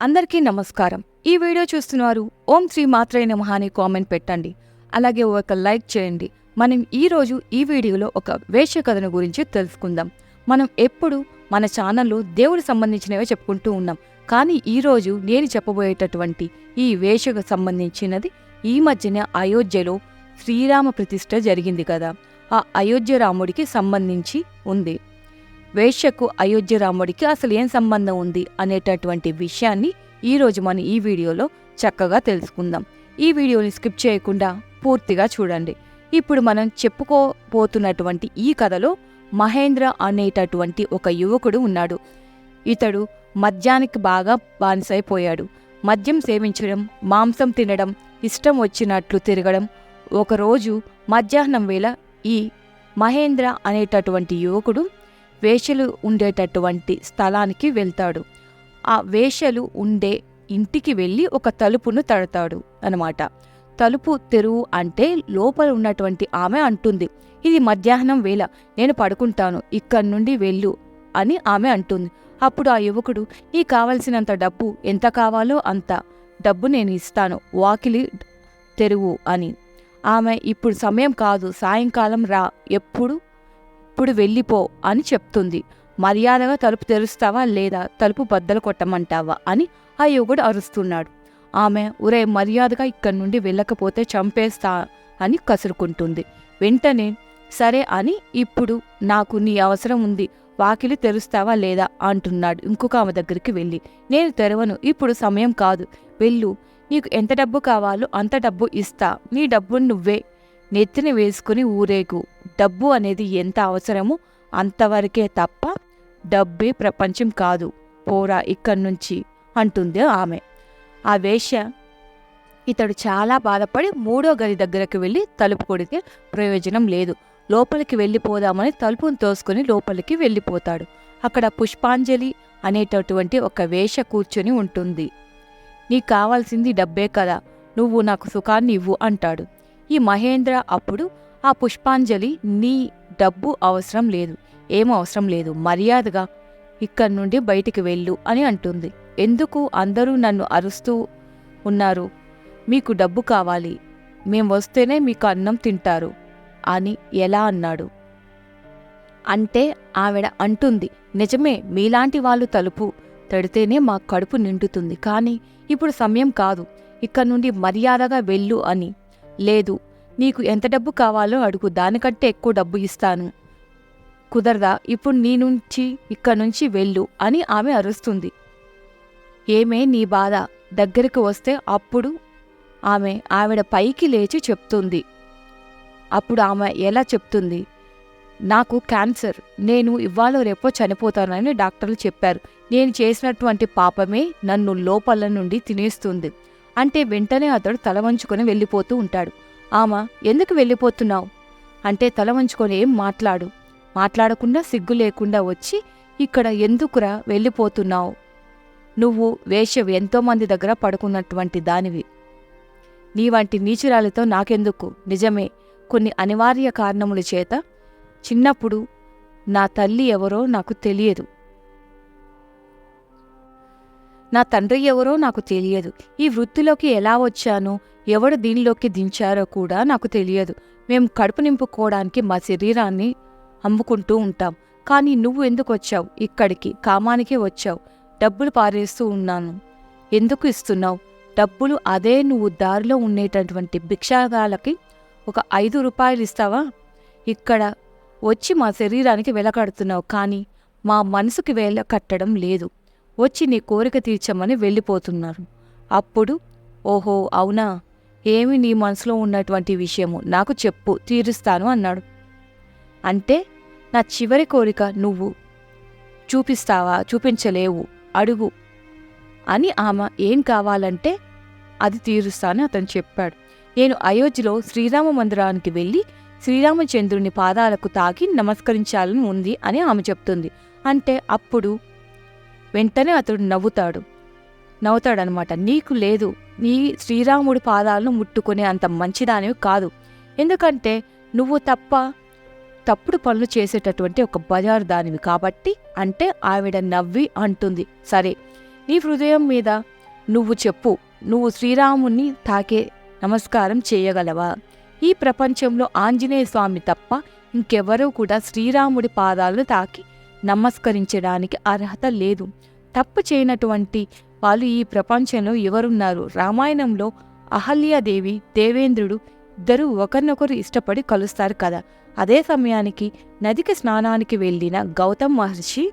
అందరికీ నమస్కారం. ఈ వీడియో చూస్తున్నారు ఓం శ్రీ మాత్రే మహాని అని కామెంట్ పెట్టండి. అలాగే ఒక లైక్ చేయండి. మనం ఈ రోజు ఈ వీడియోలో ఒక వేశ్య కథను గురించి తెలుసుకుందాం. మనం ఎప్పుడు మన ఛానల్లో దేవుడు సంబంధించినవే చెప్పుకుంటూ ఉన్నాం. కానీ ఈ రోజు నేను చెప్పబోయేటటువంటి ఈ వేషకు సంబంధించినది ఈ మధ్యన అయోధ్యలో శ్రీరామ ప్రతిష్ఠ జరిగింది కదా. ఆ అయోధ్య రాముడికి సంబంధించి ఉంది. వేశ్యకు అయోధ్య రాముడికి అసలు ఏం సంబంధం ఉంది అనేటటువంటి విషయాన్ని ఈరోజు మనం ఈ వీడియోలో చక్కగా తెలుసుకుందాం. ఈ వీడియోని స్కిప్ చేయకుండా పూర్తిగా చూడండి. ఇప్పుడు మనం చెప్పుకోబోతున్నటువంటి ఈ కథలో మహేంద్ర అనేటటువంటి ఒక యువకుడు ఉన్నాడు. ఇతడు మద్యానికి బాగా బానిసైపోయాడు. మద్యం సేవించడం మాంసం తినడం ఇష్టం వచ్చినట్లు తిరగడం ఒకరోజు మధ్యాహ్నం వేళ ఈ మహేంద్ర అనేటటువంటి యువకుడు వేషలు ఉండేటటువంటి స్థలానికి వెళ్తాడు. ఆ వేషలు ఉండే ఇంటికి వెళ్ళి ఒక తలుపును తడతాడు అనమాట తలుపు తెరువు అంటే లోపల ఉన్నటువంటి ఆమె అంటుంది. ఇది మధ్యాహ్నం వేళ నేను పడుకుంటాను ఇక్కడి నుండి వెళ్ళు అని ఆమె అంటుంది. అప్పుడు ఆ యువకుడు ఈ కావలసినంత డబ్బు ఎంత కావాలో అంత డబ్బు నేను ఇస్తాను వాకిలి తెరువు అని. ఆమె ఇప్పుడు సమయం కాదు సాయంకాలం రా ఎప్పుడు ఇప్పుడు వెళ్ళిపో అని చెప్తుంది. మర్యాదగా తలుపు తెరుస్తావా లేదా తలుపు బద్దలు కొట్టమంటావా అని ఆ యువకుడు అరుస్తున్నాడు. ఆమె ఉరే మర్యాదగా ఇక్కడి నుండి వెళ్ళకపోతే చంపేస్తా అని కసురుకుంటుంది. వెంటనే సరే అని ఇప్పుడు నాకు నీ అవసరం ఉంది. వాకిలి తెరుస్తావా లేదా? అంటున్నాడు ఇంకొక ఆమె దగ్గరికి వెళ్ళి. నేను తెరవను. ఇప్పుడు సమయం కాదు. వెళ్ళు. నీకు ఎంత డబ్బు కావాలో అంత డబ్బు ఇస్తా. నీ డబ్బును నువ్వే నెత్తిని వేసుకుని ఊరేగు. డబ్బు అనేది ఎంత అవసరమో అంతవరకే తప్ప డబ్బే ప్రపంచం కాదు. పోరా ఇక్కడి నుంచి అంటుంది ఆమె. ఆ వేష ఇతడు చాలా బాధపడి మూడో గది దగ్గరకు వెళ్ళి తలుపు కొడితే ప్రయోజనం లేదు. లోపలికి వెళ్ళిపోదామని తలుపును తోసుకుని లోపలికి వెళ్ళిపోతాడు. అక్కడ పుష్పాంజలి అనేటటువంటి ఒక వేష కూర్చొని ఉంటుంది. నీకు కావాల్సింది డబ్బే కదా. నువ్వు నాకు సుఖాన్ని ఇవ్వు అంటాడు. ఈ మహేంద్ర అప్పుడు ఆ పుష్పాంజలి నీ డబ్బు అవసరం లేదు ఏం అవసరం లేదు మర్యాదగా ఇక్కడి నుండి బయటికి వెళ్ళు అని అంటుంది. ఎందుకు అందరూ నన్ను అరుస్తూ ఉన్నారు? మీకు డబ్బు కావాలి మేం వస్తేనే మీకు అన్నం తింటారు అని ఎలా అన్నాడు? అంటే ఆవిడ అంటుంది నిజమే మీలాంటి వాళ్ళు తలుపు తడితేనే మా కడుపు నిండుతుంది కానీ ఇప్పుడు సమయం కాదు ఇక్కడ నుండి మర్యాదగా వెళ్ళు అని. లేదు నీకు ఎంత డబ్బు కావాలో అడుగు దానికంటే ఎక్కువ డబ్బు ఇస్తాను. కుదరదా ఇప్పుడు నీ నుంచి ఇక్కడి నుంచి వెళ్ళు అని ఆమె అరుస్తుంది. ఏమే నీ బాధ? దగ్గరికి వస్తే అప్పుడు ఆమె ఆవిడ పైకి లేచి చెప్తుంది. అప్పుడు ఆమె ఎలా చెప్తుంది? నాకు క్యాన్సర్ నేను ఇవాళ రేపో చనిపోతానని డాక్టర్లు చెప్పారు. నేను చేసినటువంటి పాపమే నన్ను లోపల నుండి తినేస్తుంది. అంటే వెంటనే అతడు తల వంచుకొని వెళ్ళిపోతూ ఉంటాడు. ఆమె ఎందుకు వెళ్ళిపోతున్నావు? అంటే తల వంచుకొని ఏం మాట్లాడు. మాట్లాడకుండా సిగ్గు లేకుండా వచ్చి ఇక్కడ ఎందుకురా వెళ్ళిపోతున్నావు? నువ్వు వేషవి ఎంతోమంది దగ్గర పడుకున్నటువంటి దానివి. నీ వంటి నీచురాలతో నాకెందుకు? నిజమే కొన్ని అనివార్య కారణముల చేత. చిన్నప్పుడు నా తల్లి ఎవరో నాకు తెలియదు. నా తండ్రి ఎవరో నాకు తెలియదు. ఈ వృత్తిలోకి ఎలా వచ్చానో? ఎవడు దీనిలోకి దించారో కూడా నాకు తెలియదు. మేము కడుపు నింపుకోవడానికి మా శరీరాన్ని అమ్ముకుంటూ ఉంటాం. కానీ నువ్వు ఎందుకు వచ్చావు? ఇక్కడికి కామానికే వచ్చావు. డబ్బులు పారేస్తూ ఉన్నాను. ఎందుకు ఇస్తున్నావు? డబ్బులు అదే నువ్వు దారిలో ఉండేటటువంటి భిక్షాగాలకి ఒక ఐదు రూపాయలు ఇస్తావా? ఇక్కడ వచ్చి మా శరీరానికి వెలకడుతున్నావు కానీ మా మనసుకి వేల కట్టడం లేదు. వచ్చి నీ కోరిక తీర్చమని వెళ్ళిపోతున్నారు. అప్పుడు ఓహో అవునా? ఏమి నీ మనసులో ఉన్నటువంటి విషయము? నాకు చెప్పు తీరుస్తాను అన్నాడు. అంటే నా చివరి కోరిక నువ్వు చూపిస్తావా? చూపించలేవు అడుగు. అని ఆమె ఏం కావాలంటే అది తీరుస్తానని అతను చెప్పాడు. నేను అయోధ్యలో శ్రీరామ మందిరానికి వెళ్ళి శ్రీరామచంద్రుని పాదాలకు తాకి నమస్కరించాలని ఉంది అని ఆమె చెప్తుంది. అంటే అప్పుడు వెంటనే అతడు నవ్వుతాడు. నవ్వుతాడనమాట నీకు లేదు. నీ శ్రీరాముడి పాదాలను ముట్టుకునే అంత మంచిదానివి కాదు. ఎందుకంటే నువ్వు తప్ప తప్పుడు పనులు చేసేటటువంటి ఒక బజారు దానివి కాబట్టి అంటే ఆవిడ నవ్వి అంటుంది. సరే నీ హృదయం మీద నువ్వు చెప్పు. నువ్వు శ్రీరాముణ్ణి తాకే నమస్కారం చేయగలవా? ఈ ప్రపంచంలో ఆంజనేయ స్వామి తప్ప ఇంకెవరూ కూడా శ్రీరాముడి పాదాలను తాకి నమస్కరించడానికి అర్హత లేదు. తప్పు చేయనటువంటి వాళ్ళు ఈ ప్రపంచంలో ఎవరున్నారు? రామాయణంలో అహల్యాదేవి దేవేంద్రుడు ఇద్దరు ఒకరినొకరు ఇష్టపడి కలుస్తారు కదా? అదే సమయానికి నదికి స్నానానికి వెళ్ళిన గౌతమ్ మహర్షి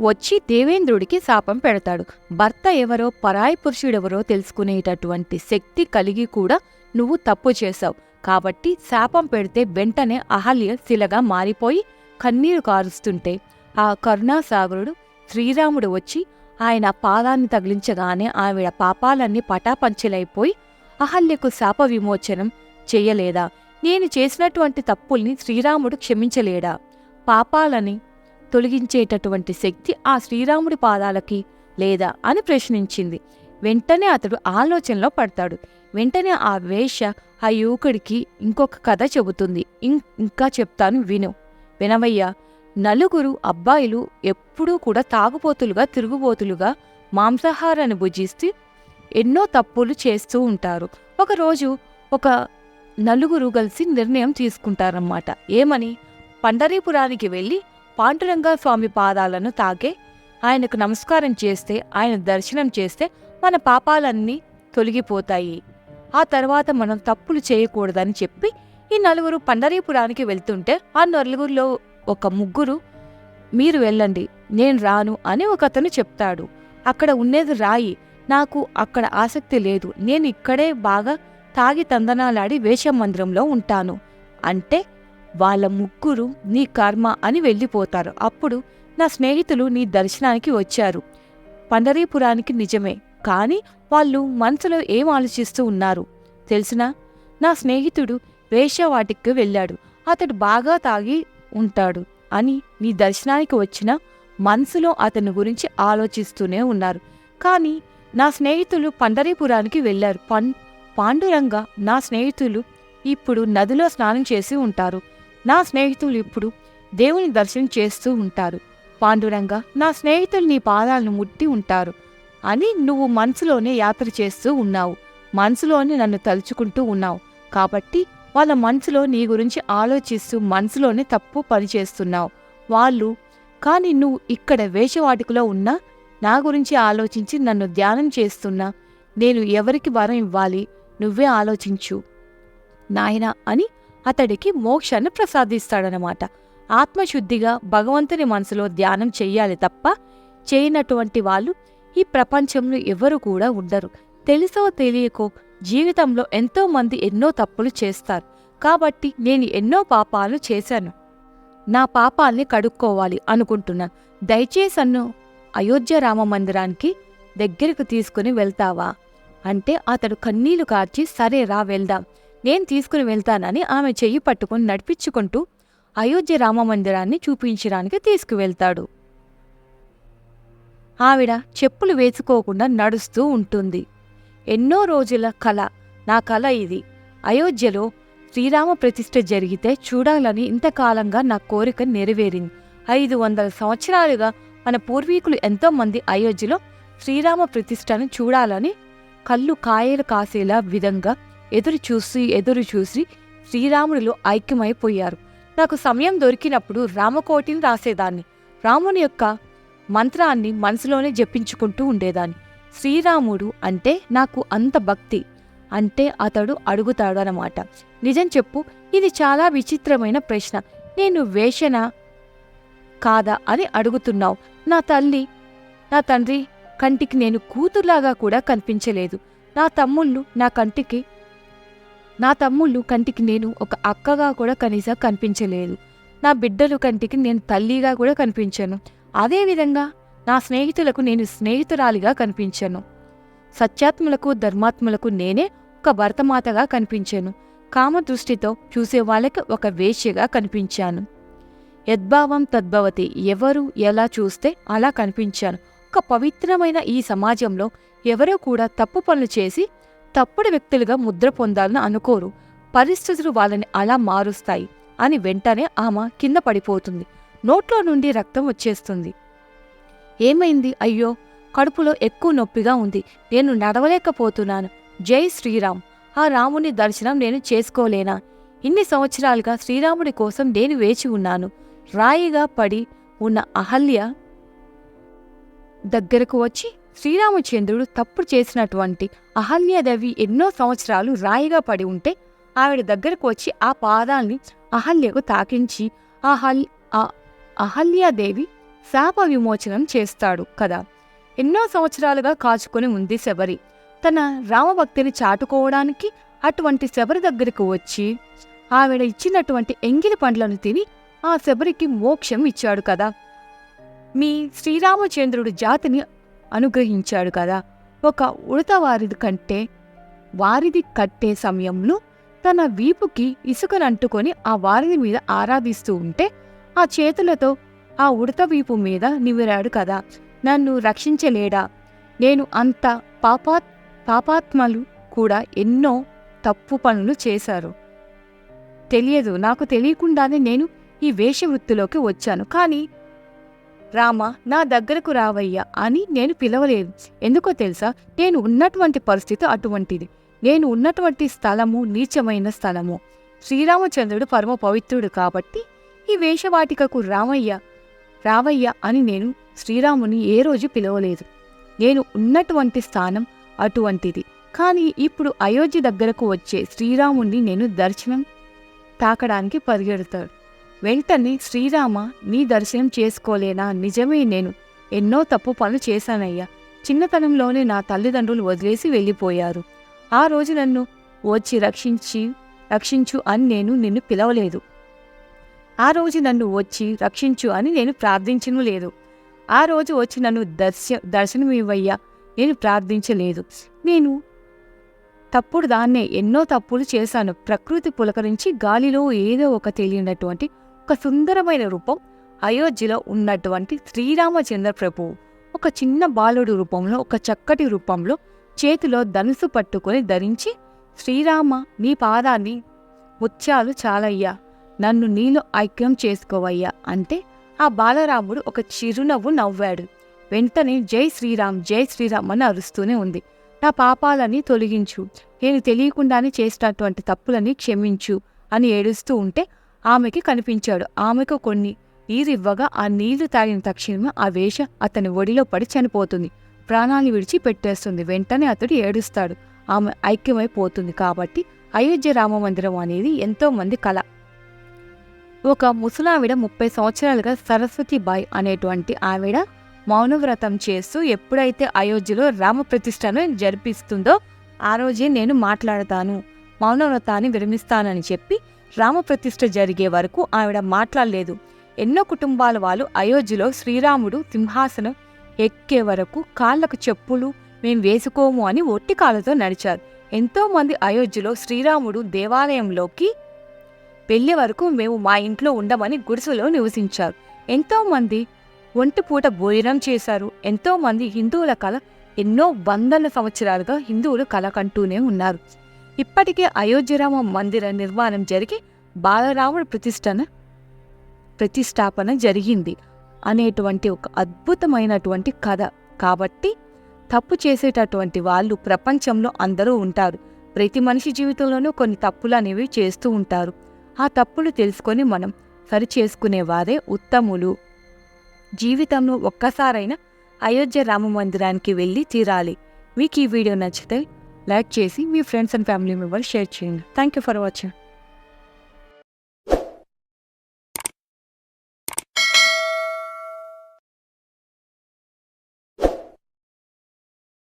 వచ్చి దేవేంద్రుడికి శాపం పెడతాడు. భర్త ఎవరో పరాయి పురుషుడెవరో తెలుసుకునేటటువంటి శక్తి కలిగి కూడా నువ్వు తప్పు చేశావు. కాబట్టి శాపం పెడితే వెంటనే అహల్య శిలగా మారిపోయి కన్నీరు కారుస్తుంటే ఆ కరుణాసాగరుడు శ్రీరాముడు వచ్చి ఆయన పాదాన్ని తగిలించగానే ఆవిడ పాపాలన్నీ పటాపంచలైపోయి అహల్యకు శాప విమోచనం చేయలేదా? నేను చేసినటువంటి తప్పుల్ని శ్రీరాముడు క్షమించలేడా? పాపాలని తొలగించేటటువంటి శక్తి ఆ శ్రీరాముడి పాదాలకి లేదా? అని ప్రశ్నించింది. వెంటనే అతడు ఆలోచనలో పడతాడు. వెంటనే ఆ వేష ఆ యువకుడికి ఇంకొక కథ చెబుతుంది. ఇంకా చెప్తాను విను. వినవయ్య నలుగురు అబ్బాయిలు ఎప్పుడూ కూడా తాగుబోతులుగా తిరుగుబోతులుగా మాంసాహారాన్ని భుజిస్తూ ఎన్నో తప్పులు చేస్తూ ఉంటారు. ఒకరోజు ఒక నలుగురు కలిసి నిర్ణయం తీసుకుంటారన్నమాట. ఏమని? పండరీపురానికి వెళ్ళి పాండురంగ స్వామి పాదాలను తాకే ఆయనకు నమస్కారం చేస్తే ఆయన దర్శనం చేస్తే మన పాపాలన్నీ తొలగిపోతాయి. ఆ తర్వాత మనం తప్పులు చేయకూడదని చెప్పి ఈ నలుగురు పండరీపురానికి వెళ్తుంటే ఆ నలుగురిలో ఒక ముగ్గురు మీరు వెళ్ళండి నేను రాను అని ఒక అతను చెప్తాడు. అక్కడ ఉండేది రాయి నాకు అక్కడ ఆసక్తి లేదు నేను ఇక్కడే బాగా తాగి తందనాలాడి వేషమందిరంలో ఉంటాను. అంటే వాళ్ళ ముగ్గురు నీ కర్మ అని వెళ్ళిపోతారు. అప్పుడు నా స్నేహితులు నీ దర్శనానికి వచ్చారు. పండరీపురానికి నిజమే కానీ వాళ్ళు మనసులో ఏం ఆలోచిస్తూ ఉన్నారు? తెలిసినా నా స్నేహితుడు వేషవాటికి వెళ్ళాడు. అతడు బాగా తాగి ఉంటాడు అని నీ దర్శనానికి వచ్చిన మనసులో అతని గురించి ఆలోచిస్తూనే ఉన్నారు. కానీ నా స్నేహితులు పండరీపురానికి వెళ్ళారు. పం పాండురంగ నా స్నేహితులు ఇప్పుడు నదిలో స్నానం చేసి ఉంటారు. నా స్నేహితులు ఇప్పుడు దేవుని దర్శనం చేస్తూ ఉంటారు. పాండురంగ నా స్నేహితులు నీ పాదాలను ముట్టి ఉంటారు అని నువ్వు మనసులోనే యాత్ర చేస్తూ ఉన్నావు. మనసులోనే నన్ను తలుచుకుంటూ ఉన్నావు. కాబట్టి వాళ్ళ మనసులో నీ గురించి ఆలోచిస్తూ మనసులోనే తప్పు పని చేస్తున్నావు. వాళ్ళు కానీ నువ్వు ఇక్కడ వేషవాటికలో ఉన్నా నా గురించి ఆలోచించి నన్ను ధ్యానం చేస్తున్నా. నేను ఎవరికి వరం ఇవ్వాలి? నువ్వే ఆలోచించు. నాయనా అని అతడికి మోక్షాన్ని ప్రసాదిస్తాడనమాట ఆత్మశుద్ధిగా భగవంతుని మనసులో ధ్యానం చెయ్యాలి తప్ప చేయనటువంటి వాళ్ళు ఈ ప్రపంచంలో ఎవరు కూడా ఉండరు. తెలుసో తెలియకో జీవితంలో ఎంతో మంది ఎన్నో తప్పులు చేస్తారు. కాబట్టి నేను ఎన్నో పాపాలు చేశాను. నా పాపాల్ని కడుక్కోవాలి అనుకుంటున్నాను దయచేసి అన్ను అయోధ్య రామ మందిరానికి దగ్గరకు తీసుకుని వెళ్తావా? అంటే అతడు కన్నీళ్ళు కార్చి సరే రా వెళ్దాం. నేను తీసుకుని వెళ్తానని ఆమె చెయ్యి పట్టుకుని నడిపించుకుంటూ అయోధ్య రామ మందిరాన్ని చూపించడానికి తీసుకువెళ్తాడు. ఆవిడ చెప్పులు వేసుకోకుండా నడుస్తూ ఉంటుంది. ఎన్నో రోజుల కళ నా కళ ఇది. అయోధ్యలో శ్రీరామ ప్రతిష్ఠ జరిగితే చూడాలని ఇంతకాలంగా నా కోరిక నెరవేరింది. ఐదు వందల సంవత్సరాలుగా మన పూర్వీకులు ఎంతోమంది అయోధ్యలో శ్రీరామ ప్రతిష్టను చూడాలని కళ్ళు కాయలు కాసేలా విధంగా ఎదురు చూసి ఎదురు చూసి శ్రీరాముడిలో ఐక్యమైపోయారు. నాకు సమయం దొరికినప్పుడు రామకోటిని రాసేదాన్ని. రాముని యొక్క మంత్రాన్ని మనసులోనే జపించుకుంటూ ఉండేదాన్ని. శ్రీరాముడు అంటే నాకు అంత భక్తి అంటే అతడు అడుగుతాడు అనమాట నిజం చెప్పు ఇది చాలా విచిత్రమైన ప్రశ్న. నేను వేషన? కాదా అని అడుగుతున్నావు. నా తల్లి నా తండ్రి కంటికి నేను కూతురులాగా కూడా కనిపించలేదు. నా తమ్ముళ్ళు నా కంటికి నా తమ్ముళ్ళు కంటికి నేను ఒక అక్కగా కూడా కనీసం కనిపించలేదు. నా బిడ్డలు కంటికి నేను తల్లిగా కూడా కనిపించాను. అదేవిధంగా నా స్నేహితులకు నేను స్నేహితురాలిగా కనిపించాను. సత్యాత్ములకు ధర్మాత్ములకు నేనే ఒక భర్తమాతగా కనిపించాను. కామదృష్టితో దృష్టితో చూసేవాళ్ళకి ఒక వేశ్యగా కనిపించాను. యద్భావం తద్భవతి ఎవరు ఎలా చూస్తే అలా కనిపించాను. ఒక పవిత్రమైన ఈ సమాజంలో ఎవరో కూడా తప్పు పనులు చేసి తప్పుడు వ్యక్తులుగా ముద్ర పొందాలని అనుకోరు. పరిస్థితులు వాళ్ళని అలా మారుస్తాయి అని వెంటనే ఆమె కింద పడిపోతుంది. నోట్లో నుండి రక్తం వచ్చేస్తుంది. ఏమైంది? అయ్యో కడుపులో ఎక్కువ నొప్పిగా ఉంది. నేను నడవలేకపోతున్నాను. జై శ్రీరామ్. ఆ రాముని దర్శనం నేను చేసుకోలేనా? ఇన్ని సంవత్సరాలుగా శ్రీరాముడి కోసం నేను వేచి ఉన్నాను. రాయిగా పడి ఉన్న అహల్య దగ్గరకు వచ్చి శ్రీరామచంద్రుడు తప్పు చేసినటువంటి అహల్యాదేవి ఎన్నో సంవత్సరాలు రాయిగా పడి ఉంటే ఆవిడ దగ్గరకు వచ్చి ఆ పాదాల్ని అహల్యకు తాకించి అహల్ ఆ అహల్యాదేవి శాప విమోచనం చేస్తాడు కదా. ఎన్నో సంవత్సరాలుగా కాచుకొని ఉంది శబరి. తన రామభక్తిని చాటుకోవడానికి అటువంటి శబరి దగ్గరకు వచ్చి ఆవిడ ఇచ్చినటువంటి ఎంగిలి పండ్లను తిని ఆ శబరికి మోక్షం ఇచ్చాడు కదా. మీ శ్రీరామచంద్రుడు జాతిని అనుగ్రహించాడు కదా. ఒక ఉడత వారిది కంటే వారిది కట్టే సమయంలో తన వీపుకి ఇసుకనంటుకొని ఆ వారిది మీద ఆరాధిస్తూ ఉంటే ఆ చేతులతో ఆ ఉడత వీపు మీద నివిరాడు కదా. నన్ను రక్షించలేడా? నేను అంత పాపా పాపాత్మలు కూడా ఎన్నో తప్పు పనులు చేశారు. తెలియదు నాకు తెలియకుండానే నేను ఈ వేషవృత్తిలోకి వచ్చాను. కానీ రామ నా దగ్గరకు రావయ్యా అని నేను పిలవలేదు. ఎందుకో తెలుసా? నేను ఉన్నటువంటి పరిస్థితి అటువంటిది. నేను ఉన్నటువంటి స్థలము నీచమైన స్థలము. శ్రీరామచంద్రుడు పరమ పవిత్రుడు కాబట్టి ఈ వేషవాటికకు రామయ్య రావయ్య అని నేను శ్రీరాముని ఏ రోజు పిలవలేదు. నేను ఉన్నటువంటి స్థానం అటువంటిది. కానీ ఇప్పుడు అయోధ్య దగ్గరకు వచ్చే శ్రీరాముణ్ణి నేను దర్శనం తాకడానికి పరిగెడతాడు. వెంటనే శ్రీరామ నీ దర్శనం చేసుకోలేనా? నిజమే నేను ఎన్నో తప్పు పనులు చేశానయ్యా. చిన్నతనంలోనే నా తల్లిదండ్రులు వదిలేసి వెళ్ళిపోయారు. ఆ రోజు నన్ను వచ్చి రక్షించి రక్షించు అని నేను నిన్ను పిలవలేదు. ఆ రోజు నన్ను వచ్చి రక్షించు అని నేను ప్రార్థించను లేదు. ఆ రోజు వచ్చి నన్ను దర్శ దర్శనమివ్వయ్యా నేను ప్రార్థించలేదు. నేను తప్పుడు దాన్నే ఎన్నో తప్పులు చేశాను. ప్రకృతి పులకరించి గాలిలో ఏదో ఒక తెలియనటువంటి ఒక సుందరమైన రూపం అయోధ్యలో ఉన్నటువంటి శ్రీరామచంద్ర ప్రభువు ఒక చిన్న బాలుడు రూపంలో ఒక చక్కటి రూపంలో చేతిలో ధనుసు పట్టుకొని ధరించి శ్రీరామ నీ పాదాన్ని ముత్యాలు చాలయ్యా నన్ను నీలో ఐక్యం చేసుకోవయ్యా అంటే ఆ బాలరాముడు ఒక చిరునవ్వు నవ్వాడు. వెంటనే జై శ్రీరామ్ జై శ్రీరామ్ అని అరుస్తూనే ఉంది. నా పాపాలని తొలగించు. నేను తెలియకుండానే చేసినటువంటి తప్పులని క్షమించు అని ఏడుస్తూ ఉంటే ఆమెకి కనిపించాడు. ఆమెకు కొన్ని నీరివ్వగా ఆ నీళ్ళు తాగిన తక్షణమే ఆ వేష అతని ఒడిలో పడి చనిపోతుంది. ప్రాణాలు విడిచి పెట్టేస్తుంది. వెంటనే అతడు ఏడుస్తాడు. ఆమె ఐక్యమైపోతుంది కాబట్టి అయోధ్య రామ మందిరం అనేది ఎంతో మంది కళ ఒక ముసలావిడ ముప్పై సంవత్సరాలుగా సరస్వతిబాయ్ అనేటువంటి ఆవిడ మౌనవ్రతం చేస్తూ ఎప్పుడైతే అయోధ్యలో రామ ప్రతిష్టను జరిపిస్తుందో ఆ రోజే నేను మాట్లాడతాను మౌనవ్రతాన్ని విరమిస్తానని చెప్పి రామప్రతిష్ఠ జరిగే వరకు ఆవిడ మాట్లాడలేదు. ఎన్నో కుటుంబాల వాళ్ళు అయోధ్యలో శ్రీరాముడు సింహాసనం ఎక్కే వరకు కాళ్ళకు చెప్పులు మేం వేసుకోము అని ఒట్టి కాళ్ళతో నడిచారు. ఎంతో మంది అయోధ్యలో శ్రీరాముడు దేవాలయంలోకి పెళ్ళి వరకు మేము మా ఇంట్లో ఉండమని గుడిసెలో నివసించారు. ఎంతో మంది ఒంటిపూట భోజనం చేశారు. ఎంతో మంది హిందువుల కళ ఎన్నో వందల సంవత్సరాలుగా హిందువులు కళ కంటూనే ఉన్నారు. ఇప్పటికే అయోధ్యరామ మందిర నిర్మాణం జరిగి బాలరాముడు ప్రతిష్టన ప్రతిష్టాపన జరిగింది. అనేటువంటి ఒక అద్భుతమైనటువంటి కథ. కాబట్టి తప్పు చేసేటటువంటి వాళ్ళు ప్రపంచంలో అందరూ ఉంటారు. ప్రతి మనిషి జీవితంలోనూ కొన్ని తప్పులు అనేవి చేస్తూ ఉంటారు. ఆ తప్పులు తెలుసుకొని మనం సరి చేసుకునేవారే ఉత్తములు. జీవితంలో ఒక్కసారైనా అయోధ్య రామ మందిరానికి వెళ్ళి తీరాలి. మీకు ఈ వీడియో నచ్చితే లైక్ చేసి మీ friends and family members share చేయండి. Thank you for watching